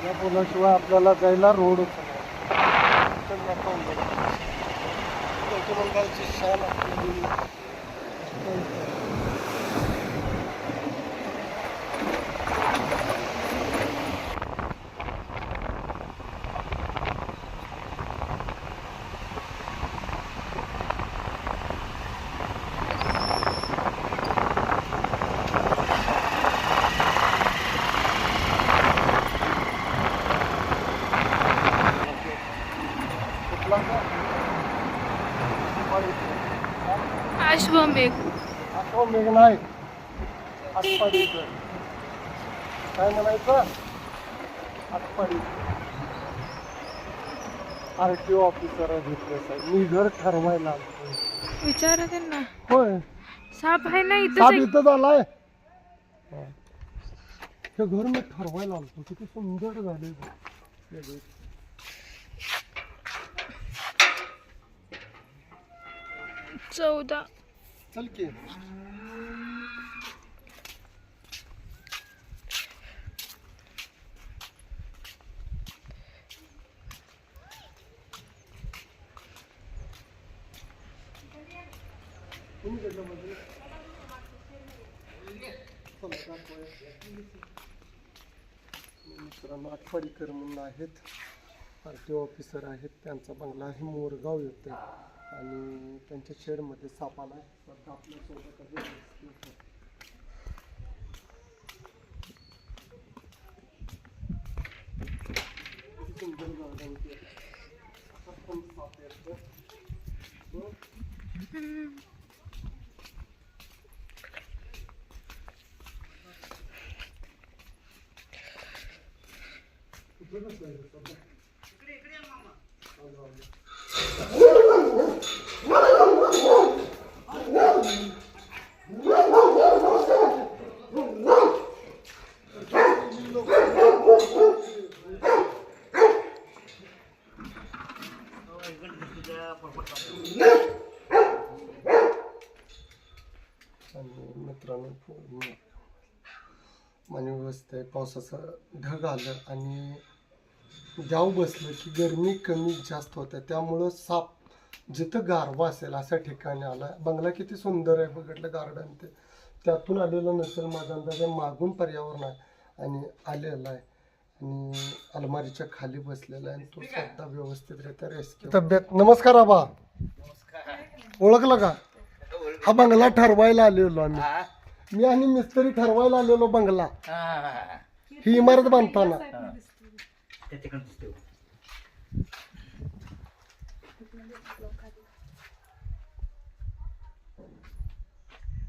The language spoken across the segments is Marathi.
या पुलाशिवाय आपल्याला जायला रोडच नाही पण नको बघा. पश्चिम नाही. आटपाडीचं. काय म्हणायचं? Atpadi. R T O officer घेतलं साहेब. मी घर ठरवायला. विचारा त्यांना. होय. साप आहे ना साप इथं इथं झालाय. हे घर मी ठरवायला आलतो. किती सुंदर झाले चौदा. चल की. मित्रांनो आठवडीकर म्हणून आहेत. आर टी ऑफिसर आहेत. त्यांचा बंगला आहे. मोरगाव येते आणि त्यांच्या शेडमध्ये साप आला सध्या आपल्यासोबत आहे. किती सुंदर जागा होती. आता पण साप येतो. बघ. कुठं बसलाय रे सध्या? आलो, आलो. आणि मित्रांनो फु- मानवी व्यवस्था आहे. पावसाचं ढग आलं आणि जाऊ बसलं की गरमी कमी जास्त होते त्यामुळं साप जिथं गारवा असेल अशा ठिकाणी आला. बंगला किती सुंदर आहे बघितलं गार्डन ते. त्यातून आलेलं नसेल माझा अंदाज मागून पर्यावरण आहे आणि आलेलं आहे. आणि अलमारीच्या खाली बसलेला आहे आणि तो स्वतः व्यवस्थितरित्या रेस्क्यू तब्येत? नमस्कार आबा. ओळखलं का? हा बंगला ठरवायला आलेलो आम्ही. मी आणि मिस्त्री ठरवायला आलेलो बंगला. ही इमारत बांधताना.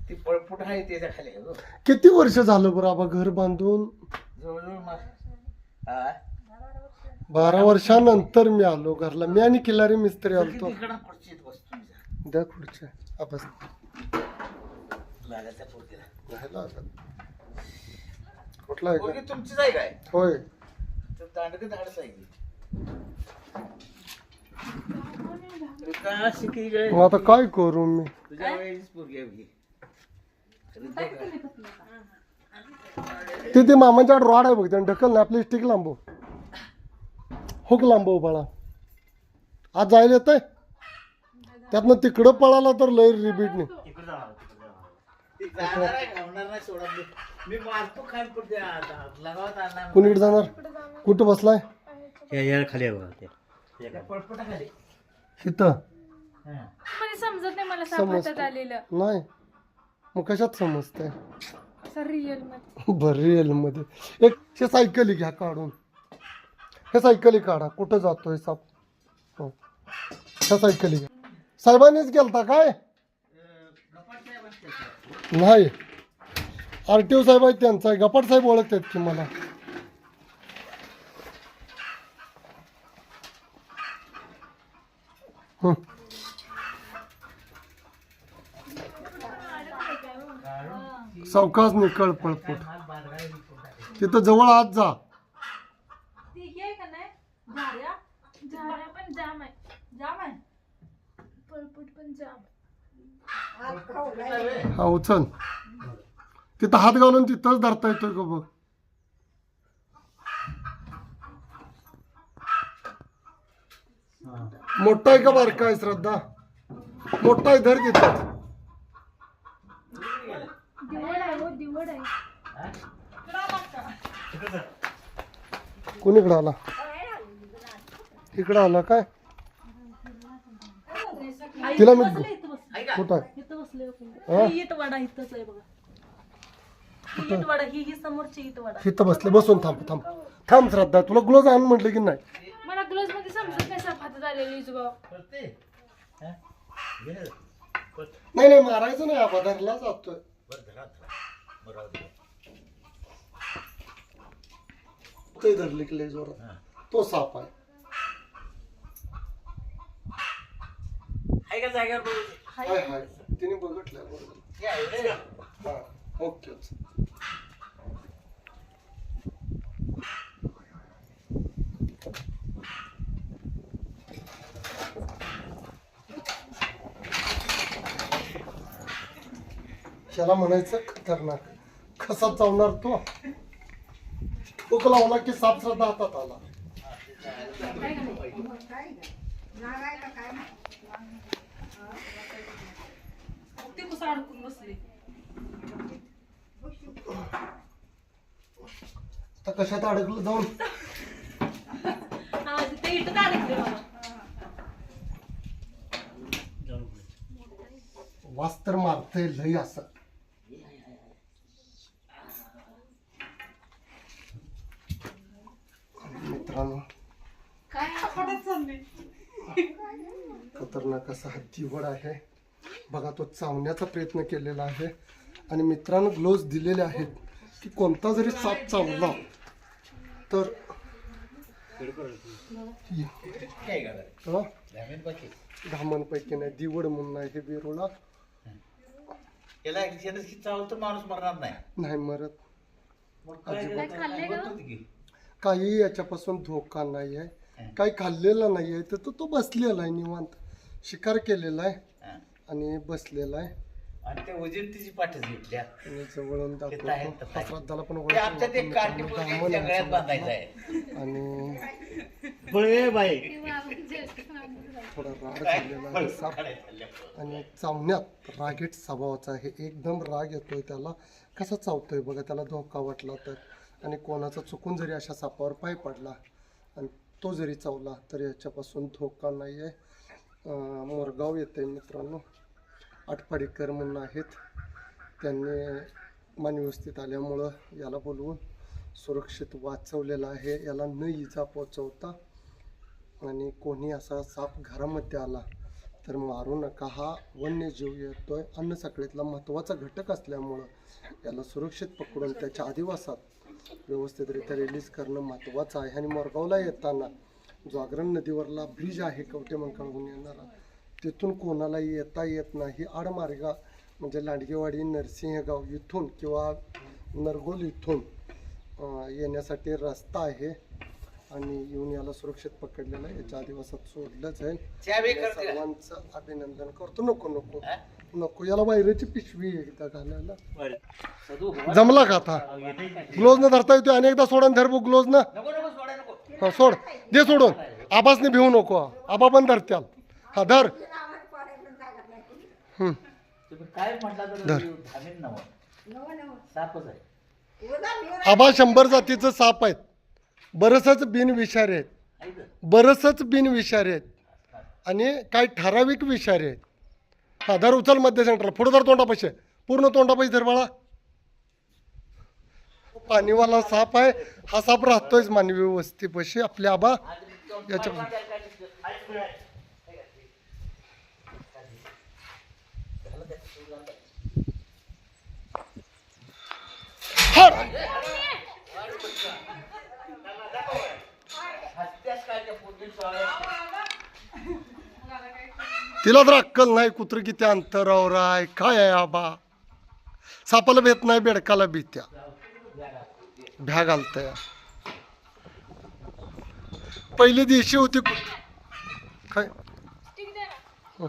ती पळपुट आहे त्याच्याखाली आहे हो. किती वर्ष झालं बरं आबा घर बांधून जवळजवळ मा- हा? बारा वर्षानंतर मी आलो घरला मी आणि किल्लारी मिस्त्री आलतो तिकडं खुर्चीत बसतो मी जरा. द्या खुर्च्या आबा लागायच्या. नाही लागत. कुठला आहे पोरगी का? तुमचीच आहे काय होय दांडक धाडस आहे? मग आता काय करू मी? तुझ्या वयाचीच पोरगी आहे की. हृदय काय? ते ते मामाच्या रॉड आहे बघ त्याने ढकल ना आपली स्टिक लांबव. हुक लांबव बाळा. आज जायला येतंय? त्यातनं तिकडं पळाला तर लय आहे? होणार नाही मी. मी मारतो खाली पुढे लगावत आणणार कुणीकडे जाणार? कुठं बसलाय? खाली पळपुटाखाली इथं? हा. मध्ये समजत नाही मला साप समजतं. हातात आलेलं. नाही. मग कशात समजतंय? असं रिअलमध्ये. बरं रिअलमध्ये. एक हे सायकली घ्या काढून. हे सायकली काढा. कुठं जातोय साप? हो. ह्या सायकली घ्या. साहेबांनीच गेलता काय? नाही. आर टी ओ साहेब आहेत त्यांचा गपाट साहेब ओळखतात की मला. सावकाश निकळ पळपूट. तिथं जवळ आत जा हा उचल तिथं हात घालून तिथंच धरता येतोय का बघ. मोठा आहे का बारका आहे श्रद्धा? मोठा आहे धर तिथं. हा? कोणीकडे आला? इकडं आला काय? तिला मी कुठं आहे? इथं बसले. इट वाडा इथंच आहे बघा. ही इट वाडा ही ही समोरची इट वाडा इथं बसले बसून थांब थांब. थांब श्रद्धा तुला ग्लोज आण म्हटलं की नाही? मला ग्लोव्हमध्ये समजत नाही हातात आलेली हा? नाही नाही मारायचं नाही आबा धरला जातोय. ते धरले की लय जोरात. तो साप आहे. आहे का जागेवर बघू? हाय हाय. तिने बघितलं बरोबर. ओके ह्याला म्हणायचं खतरनाक. कसा चावणार तो? हुक लावला की साप श्रद्धा हातात आला. ती कुसा अडकून बसली? आता कशात अडकलं जाऊन? हा तिथे इट अडकले बाबा. जाऊन बघू. वास तर मारतय लय असं मित्रांनो खतरनाक असा हत्तीवड आहे. बघा तो चावण्याचा प्रयत्न केलेला आहे. आणि मित्रांनो ग्लोव्ज दिलेले आहेत. की कोणता जरी साप चावला तर. घामांपैकी नाही दिवड म्हणून आहे हे तर माणूस मरणार नाही. नाही मरत. काही याच्यापासून धोका नाही आहे. काही खाल्लेला नाही आहे तर तो तो बसलेला आहे निवांत. शिकार केलेला आहे. आणि बसलेला आहे. आणि त्या वजीर तिची पाठच घेतल्या आणि. श्रद्धाला पण ते आमच्या ते. काठी पोरगी बांधायचं. आहे. बळे बाई. थोडा राग झालेला आहे. साप आणि चावण्यात रागीट स्वभावाचा आहे. एकदम राग येतोय त्याला. कसा चावतोय बघा त्याला धोका वाटला तर. आणि कोणाचा चुकून जरी अशा सापावर पाय पडला आणि तो जरी चावला तर याच्यापासून धोका नाही आहे अं, मोरगाव येते मित्रांनो. आटपाडीकर म्हणून आहेत. त्यांनी मानव्यवस्थित आल्यामुळं याला बोलवून सुरक्षित वाचवलेलं आहे. याला न इजा पोचवता आणि कोणी असा साप घरामध्ये आला तर मारू नका. हा वन्यजीव येतो अन्न साखळीतला महत्त्वाचा घटक असल्यामुळं याला सुरक्षित पकडून त्याच्या आदिवासात व्यवस्थितरित्या रिलीज करणं महत्त्वाचं आहे. आणि मोरगावला येताना जागरण नदीवरला ब्रिज आहे. कवटे मंकाळहून येणारा तिथून कोणालाही येता येत नाही. आडमार्गा म्हणजे लांडगेवाडी नरसिंहगाव इथून किंवा नरगोल इथून येण्यासाठी रस्ता आहे आणि येऊन याला सुरक्षित पकडलेलं आहे. याच्या आदिवासात सोडलं जाईल? सर्वांचं अभिनंदन करतो. नको नको? नको. याला वायरेची पिशवी एकदा घालायला. हो. जमला का आता? ग्लोज न धरता येतो अनेकदा सोडून धर बघ ग्लोज न. सोडा हा सोड. दे सोडून. आबासने भिवू नको. आबा पण धरत्याल. हा धर. हम्म. तुम्ही काय म्हटला तर धर. धामीन नव सापच आहे. आबा शंभर जातीचं साप आहेत. बरसच बिनविषारी आहेत. ऐक बरसच बिनविषारी आहेत. आणि काही ठराविक विषारी आहेत. हा धर उचल मध्य सेंटरला पुढे धर तोंडापाशी. पूर्ण तोंडापाशी धर बाळा. पाणीवाला साप आहे. हा साप राहतोयच मानवी वस्तीपाशी. आपले आबा याच्या तिला तर अक्कल नाही कुत्र किती अंतरावर आहे. काय आहे आबा? सापाला भेट नाही बेडकाला भीत्या. भ्या घालतय. पहिली दिवशी होती काय? ठीक आहे ना.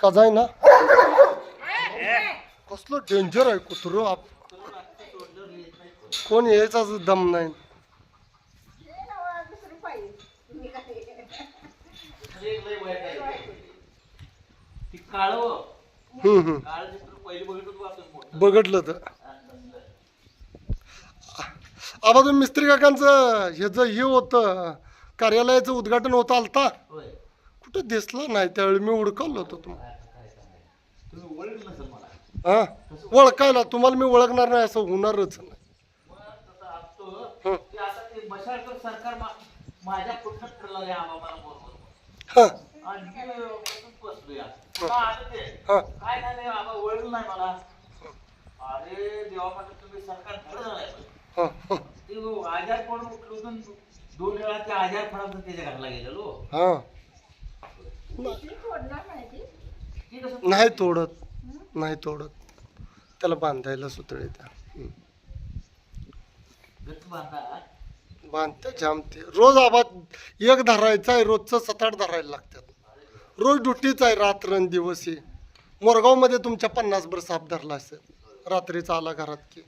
का जाय ना कसलं डेंजर आहे कुत्र? कोण यायचाच दम नाही. मोठं. बघितलं तर. आबा तुम्ही मिस्त्री काकांचं ह्याचं हे होतं कार्यालयाचं उद्घाटन होतं आलता? कुठं दिसलं नाही त्यावेळी? मी उडकवलं होतो तुम्हाला. मला. हा? ओळखायला. तुम्हाला मी ओळखणार नाही असं होणारच नाही. हं. आता ते मशालकर सरकार मा- माझ्या पुढचं ठरलं आहे आबा मला बरोबर हा. आणि मी बसून बसलो या आता ते? हा. काय झालं आबा ओळखलं नाही मला. अरे देवा म्हटलं तुम्ही सरकार धड झालाय हा हा. ते आजार पडून उठलो होतो आणि दोन वेळा त्या आजार पडायचं त्याच्या घरला गेलेलो. हा. ती कसं नाही तोडत. नाही तोडत. त्याला बांधायला सुतळे त्या बांधते जामते रोज आबाद एक धरायचा आहे रोजचं सात आठ धरायला लागतात. रोज ड्युटीच आहे रात्र दिवस हे. मोरगावमध्ये तुमच्या पन्नास भर साप धरला असेल. रात्रीचा आला घरात की.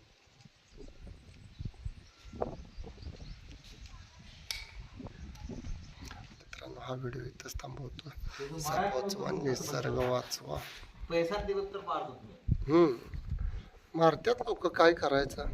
मित्रांनो हा व्हिडिओ इथंच थांबवतो. साप वाचवा निसर्ग वाचवा. पैसा दिवस तर मारत होत मी हम्म. मारत्यात लोक काय करायचं?